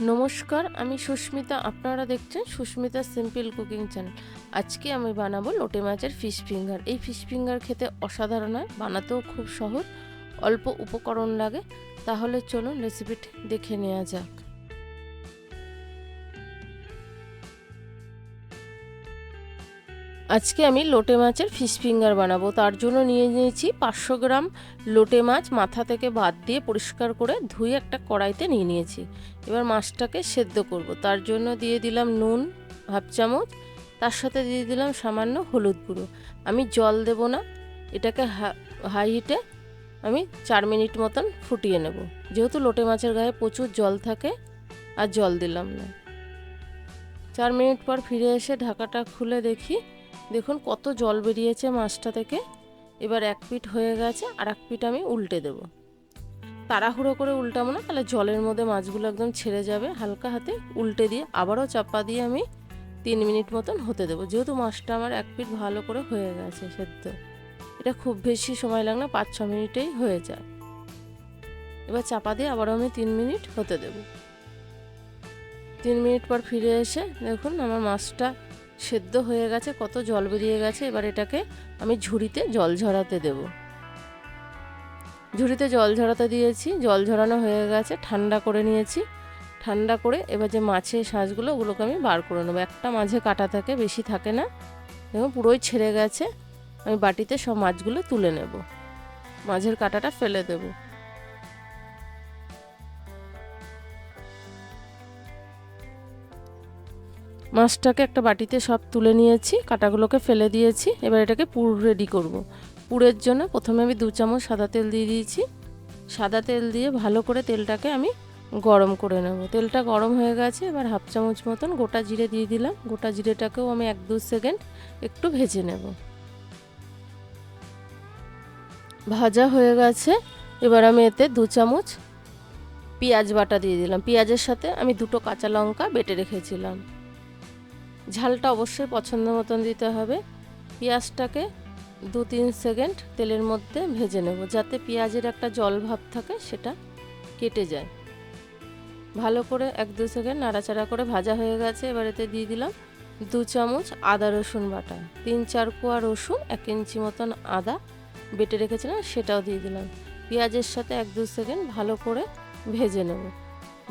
নমস্কার, আমি সুস্মিতা। আপনারা দেখছেন সুস্মিতা সিম্পল কুকিং চ্যানেল। আজকে আমি বানাবো লোটে মাছের ফিশ ফিঙ্গার। এই ফিশ ফিঙ্গার খেতে অসাধারণ হয়, বানাতেও খুব সহজ, অল্প উপকরণ লাগে। তাহলে চলুন রেসিপিটি দেখে নেওয়া যাক। আজকে আমি লোটে মাছের ফিশ ফিঙ্গার বানাবো। তার জন্য নিয়ে নিয়েছি পাঁচশো গ্রাম লোটে মাছ মাথা থেকে বাদ দিয়ে পরিষ্কার করে ধুয়ে একটা কড়াইতে নিয়ে নিয়েছি। এবার মাছটাকে সেদ্ধ করব। তার জন্য দিয়ে দিলাম নুন, হাফ চামচ। তার সাথে দিয়ে দিলাম সামান্য হলুদ গুঁড়ো। আমি জল দেব না। এটাকে হাই হিটে আমি চার মিনিট মতন ফুটিয়ে নেব। যেহেতু লোটে মাছের গায়ে প্রচুর জল থাকে, আর জল দিলাম না। চার মিনিট পর ফিরে এসে ঢাকাটা খুলে দেখি। দেখুন কত জল বেরিয়েছে মাছটা থেকে। এবার এক পিঠ হয়ে গেছে, আর এক পিঠ আমি উল্টে দেব। তাড়াহুড়ো করে উল্টাবো না, তাহলে জলের মধ্যে মাছগুলো একদম ছেড়ে যাবে হালকা হাতে, উল্টে দিয়ে আবারও চাপা দিয়ে আমি তিন মিনিট মতন হতে দেবো। যেহেতু মাছটা আমার এক পিঠ ভালো করে হয়ে গেছে সেদ্ধ, এটা খুব বেশি সময় লাগে না, পাঁচ ছ মিনিটেই হয়ে যায়। এবার চাপা দিয়ে আবারও আমি তিন মিনিট হতে দেব। তিন মিনিট পর ফিরে এসে দেখুন আমার মাছটা সেদ্ধ হয়ে গেছে, কত জল বেরিয়ে গেছে, এবার এটাকে আমি ঝুড়িতে জল ঝরাতে দেব। ঝুড়িতে জল ঝরাতে দিয়েছি, জল ঝরানো হয়ে গেছে, ঠান্ডা করে নিয়েছি। ঠান্ডা করে এবার যে মাছের শাঁসগুলো, ওগুলোকে আমি বার করে নেব। একটা মাঝে কাটা থাকে, বেশি থাকে না এবং পুরোই ছেড়ে গেছে। আমি বাটিতে সব মাছগুলো তুলে নেব। মাঝের কাটাটা ফেলে দেবো। মাছটাকে একটা বাটিতে সব তুলে নিয়েছি, কাটাগুলোকে ফেলে দিয়েছি, এবার এটাকে পুর রেডি করব। পুরের জন্য প্রথমে আমি দু চামচ সাদা তেল দিয়ে দিয়েছি। সাদা তেল দিয়ে ভালো করে তেলটাকে আমি গরম করে নেব। তেলটা গরম হয়ে গেছে, এবার হাফ চামচ মতন গোটা জিরে দিয়ে দিলাম। গোটা জিরেটাকেও আমি এক দু সেকেন্ড একটু ভেজে নেব। ভাজা হয়ে গেছে, এবার আমি এতে দু চামচ পেঁয়াজ বাটা দিয়ে দিলাম। পেঁয়াজের সাথে আমি দুটো কাঁচা লঙ্কা বেটে রেখেছিলাম। ঝালটা অবশ্যই পছন্দ মতন দিতে হবে। পেঁয়াজটাকে দু তিন সেকেন্ড তেলের মধ্যে ভেজে নেব যাতে পেঁয়াজের একটা জল ভাব থাকে সেটা কেটে যায়। ভালো করে এক দু সেকেন্ড নাড়াচাড়া করে ভাজা হয়ে গেছে, এবার এতে দিয়ে দিলাম দু চামচ আদা রসুন বাটা। তিন চার কোয়া রসুন এক ইঞ্চি মতন আদা বেটে রেখেছিলাম, সেটাও দিয়ে দিলাম। পেঁয়াজের সাথে এক দু সেকেন্ড ভালো করে ভেজে নেব।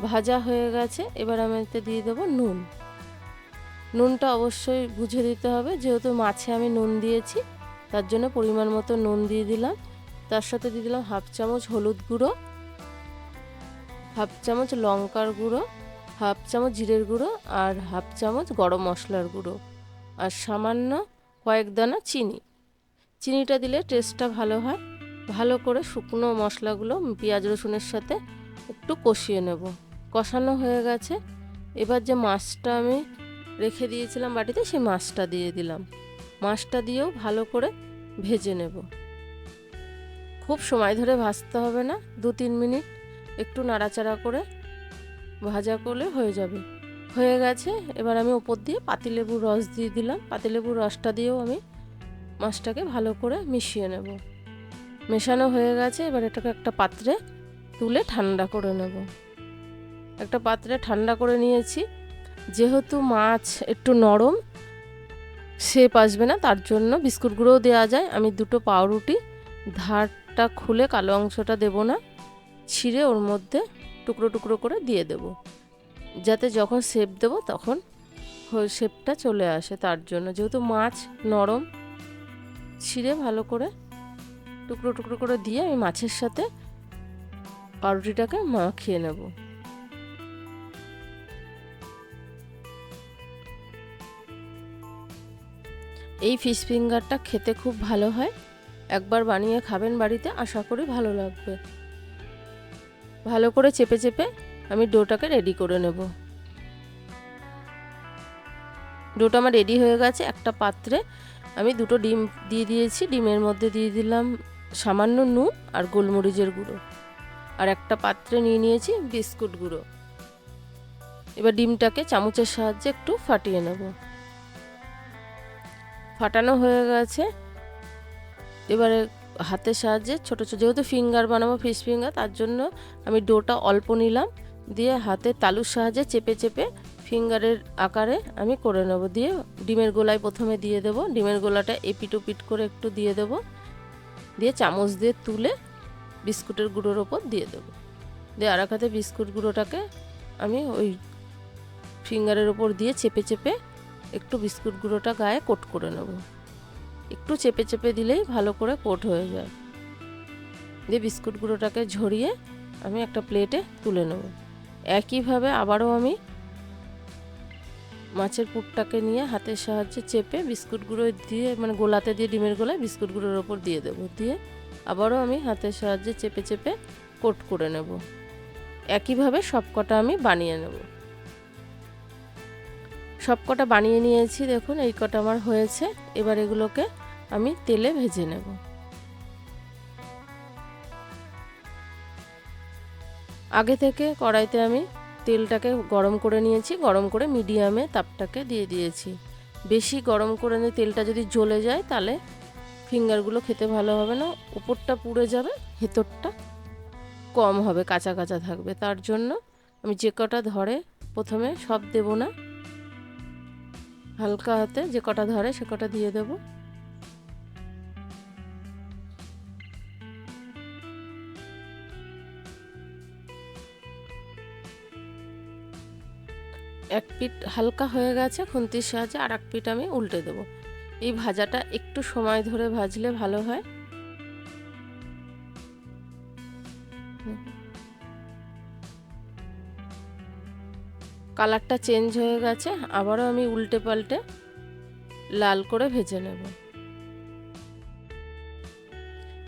ভাজা হয়ে গেছে, এবার আমি এতে দিয়ে দেবো নুন। নুনটা অবশ্যই বুঝে দিতে হবে। যেহেতু মাছে আমি নুন দিয়েছি, তার জন্য পরিমাণ মতো নুন দিয়ে দিলাম। তার সাথে দিয়ে দিলাম হাফ চামচ হলুদ গুঁড়ো, হাফ চামচ লঙ্কার গুঁড়ো, হাফ চামচ জিরের গুঁড়ো আর হাফ চামচ গরম মশলার গুঁড়ো আর সামান্য কয়েক দানা চিনি। চিনিটা দিলে টেস্টটা ভালো হয়। ভালো করে শুকনো মশলাগুলো পেঁয়াজ রসুনের সাথে একটু কষিয়ে নেব। কষানো হয়ে গেছে। এবার যে মাছটা আমি রেখে দিয়েছিলাম বাটিতে, সেই মাছটা দিয়ে দিলাম। মাছটা দিয়েও ভালো করে ভেজে নেব। খুব সময় ধরে ভাজতে হবে না, দু তিন মিনিট একটু নাড়াচাড়া করে ভাজা করলে হয়ে যাবে। হয়ে গেছে, এবার আমি ওপর দিয়ে পাতিলেবুর রস দিয়ে দিলাম। পাতিলেবুর রসটা দিয়েও আমি মাছটাকে ভালো করে মিশিয়ে নেব। মেশানো হয়ে গেছে, এবার এটাকে একটা পাত্রে তুলে ঠান্ডা করে নেব। একটা পাত্রে ঠান্ডা করে নিয়েছি। যেহেতু মাছ একটু নরম শেপ আসবে না, তার জন্য বিস্কুট গুঁড়োও দেওয়া যায়। আমি দুটো পাউরুটি, ধারটা খুলে কালো অংশটা দেব না, ছিঁড়ে ওর মধ্যে টুকরো টুকরো করে দিয়ে দেব। যাতে যখন শেপ দেব তখন শেপটা চলে আসে তার জন্য। যেহেতু মাছ নরম, ছিঁড়ে ভালো করে টুকরো টুকরো করে দিয়ে আমি মাছের সাথে পাউরুটিটাকে মাখিয়ে নেব। এই ফিশ ফিঙ্গারটা খেতে খুব ভালো হয়। একবার বানিয়ে খাবেন বাড়িতে, আশা করি ভালো লাগবে। ভালো করে চেপে চেপে আমি ডোটাকে রেডি করে নেব। ডোটা আমার রেডি হয়ে গেছে, একটা পাত্রে আমি দুটো ডিম দিয়ে দিয়েছি। ডিমের মধ্যে দিয়ে দিলাম সামান্য নুন আর গোলমরিচের গুঁড়ো। আর একটা পাত্রে নিয়ে নিয়েছি বিস্কুট গুঁড়ো। এবার ডিমটাকে চামচের সাহায্যে একটু ফাটিয়ে নেব। ফাটানো হয়ে গেছে। এবারে হাতের সাহায্যে ছোটো ছোটো, যেহেতু ফিঙ্গার বানাবো, ফিশ ফিঙ্গার, তার জন্য আমি ডোটা অল্প নিলাম। দিয়ে হাতে তালুর সাহায্যে চেপে চেপে ফিঙ্গারের আকারে আমি করে নেব। দিয়ে ডিমের গোলায় প্রথমে দিয়ে দেব। ডিমের গোলাটা এপিট ওপিট করে একটু দিয়ে দেব। দিয়ে চামচ দিয়ে তুলে বিস্কুটের গুঁড়োর ওপর দিয়ে দেব। দিয়ে আর হাতে বিস্কুট গুঁড়োটাকে আমি ওই ফিঙ্গারের ওপর দিয়ে চেপে চেপে একটু বিস্কুট গুঁড়োটা গায়ে কোট করে নেব। একটু চেপে চেপে দিলেই ভালো করে কোট হয়ে যায়। দিয়ে বিস্কুট গুঁড়োটাকে ঝরিয়ে আমি একটা প্লেটে তুলে নেব। একইভাবে আবারও আমি মাছের পুরটাকে নিয়ে হাতের সাহায্যে চেপে বিস্কুট গুঁড়ো দিয়ে মানে গোলাতে দিয়ে, ডিমের গোলায় বিস্কুট গুঁড়োর ওপর দিয়ে দেবো। দিয়ে আবারও আমি হাতের সাহায্যে চেপে চেপে কোট করে নেব। একইভাবে সব কটা আমি বানিয়ে নেব। সব কটা বানিয়ে নিয়েছি, দেখুন, এই কটা আমার হয়েছে। এবার এগুলোকে আমি তেলে ভেজে নেব। আগে থেকে কড়াইতে আমি তেলটাকে গরম করে নিয়েছি, গরম করে মিডিয়ামে তাপটাকে দিয়ে দিয়েছি। বেশি গরম করে নিয়ে তেলটা যদি জ্বলে যায়, তাহলে ফিঙ্গারগুলো খেতে ভালো হবে না উপরটা পুড়ে যাবে, ভেতরটা কম হবে, কাঁচা কাঁচা থাকবে। তার জন্য আমি যে কটা ধরে প্রথমে সব দেব না হালকা হাতে যে কটা ধরে সে কটা দিয়ে দেব। এক পিঠ হালকা হয়ে গেছে খুন্তির সাহায্যে আর এক পিঠ আমি উল্টে দেবো। এই ভাজাটা একটু সময় ধরে ভাজলে ভালো হয়। কালারটা চেঞ্জ হয়ে গেছে, আবারও আমি উল্টে পাল্টে লাল করে ভেজে নেব।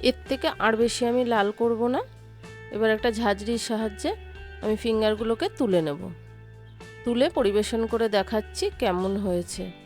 এর থেকে আর বেশি আমি লাল করব না। এবার একটা ঝাঁঝরির সাহায্যে আমি ফিঙ্গারগুলোকে তুলে নেব। তুলে পরিবেশন করে দেখাচ্ছি কেমন হয়েছে।